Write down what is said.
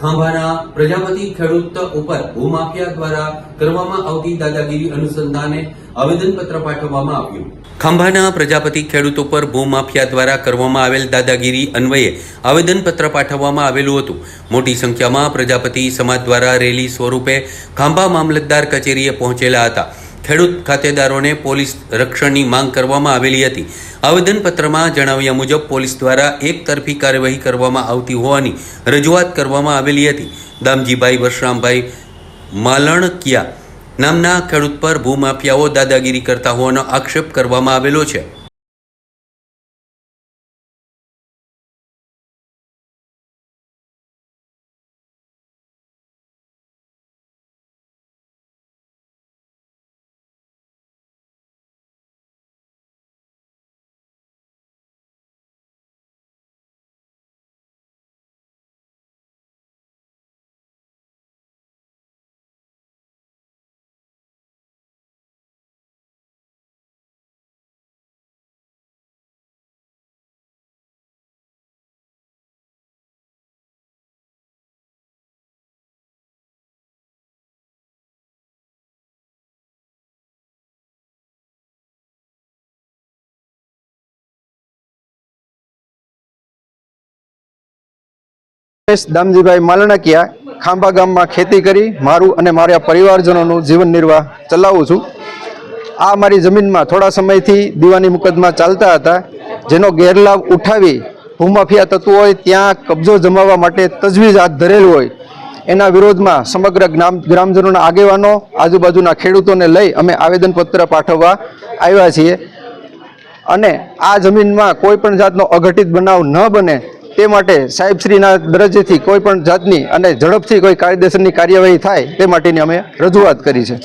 ખાંભાના પ્રજાપતિ ખેડૂત ઉપર ભૂમાફિયા દ્વારા કરવામાં આવતી દાદાગીરી અનુસંધાને આવેદનપત્ર પાઠવવામાં આવ્યું. ખાંભાના પ્રજાપતિ ખેડૂત ઉપર ભૂમાફિયા દ્વારા કરવામાં આવેલ દાદાગીરી અન્વયે આવેદનપત્ર પાઠવવામાં આવેલું હતું. મોટી સંખ્યામાં પ્રજાપતિ સમાજ દ્વારા રેલી સ્વરૂપે ખાંભા મામલતદાર કચેરીએ પહોંચેલા હતા. ખેડૂત ખાતેદારોને પોલીસ રક્ષણની માંગ કરવામાં આવેલી હતી. આવેદનપત્રમાં જણાવ્યા મુજબ પોલીસ દ્વારા એકતરફી કાર્યવાહી કરવામાં આવતી હોવાની રજૂઆત કરવામાં આવેલી હતી. દામજીભાઈ વર્ષરામભાઈ માલણકિયા નામના ખેડૂત પર ભૂમાફિયાઓ દાદાગીરી કરતા હોવાનો આક્ષેપ કરવામાં આવેલો છે. દામજીભાઈ માલણાકિયા ખાંભા ગામમાં ખેતી કરી મારું અને મારા પરિવારજનોનું જીવન નિર્વાહ ચલાવું છું. આ મારી જમીનમાં થોડા સમયથી દીવાની મુકદમા ચાલતા હતા, જેનો ગેરલાભ ઉઠાવી ભૂમાફિયા તત્વોએ ત્યાં કબજો જમાવવા માટે તજવીજ હાથ ધરેલ હોય. એના વિરોધમાં સમગ્ર ગ્રામ, ગ્રામજનોના આગેવાનો, આજુબાજુના ખેડૂતોને લઈ અમે આવેદનપત્ર પાઠવવા આવ્યા છીએ. અને આ જમીનમાં કોઈ પણ જાતનો અઘટિત બનાવ ન બને તે માટે સાહેબશ્રીના દરજ્જેથી કોઈ પણ જાતની અને ઝડપથી કોઈ કાયદેસરની કાર્યવાહી થાય તે માટેની અમે રજૂઆત કરી છે.